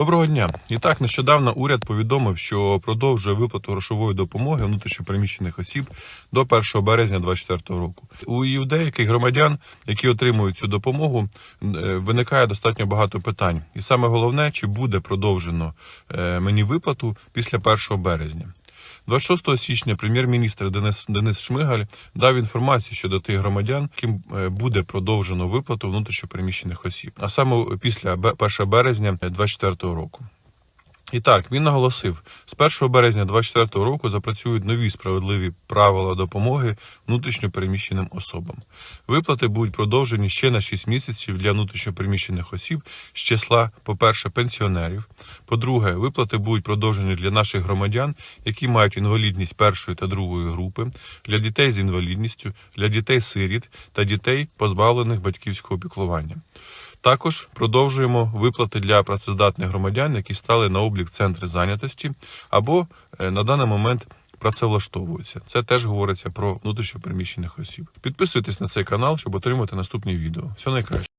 Доброго дня. І так, нещодавно уряд повідомив, що продовжує виплату грошової допомоги внутрішньопереміщених осіб до 1 березня 2024 року. У і деяких громадян, які отримують цю допомогу, е, виникає достатньо багато питань. І саме головне, чи буде продовжено е, мені виплату після 1 березня. 26 січня прем'єр-міністр Денис, Денис Шмигаль дав інформацію щодо тих громадян, яким е, буде продовжено виплату внутрішньопереміщених осіб, а саме після бе- 1 березня 2024 року. І так, він наголосив, з 1 березня 2024 року запрацюють нові справедливі правила допомоги внутрішньопереміщеним особам. Виплати будуть продовжені ще на 6 місяців для внутрішньопереміщених осіб з числа, по-перше, пенсіонерів. По-друге, виплати будуть продовжені для наших громадян, які мають інвалідність першої та другої групи, для дітей з інвалідністю, для дітей-сиріт та дітей, позбавлених батьківського піклування. Також продовжуємо виплати для працездатних громадян, які стали на облік центри зайнятості або е, на даний момент працевлаштовуються. Це теж говориться про внутрішньопереміщених осіб. Підписуйтесь на цей канал, щоб отримати наступні відео. Все найкраще.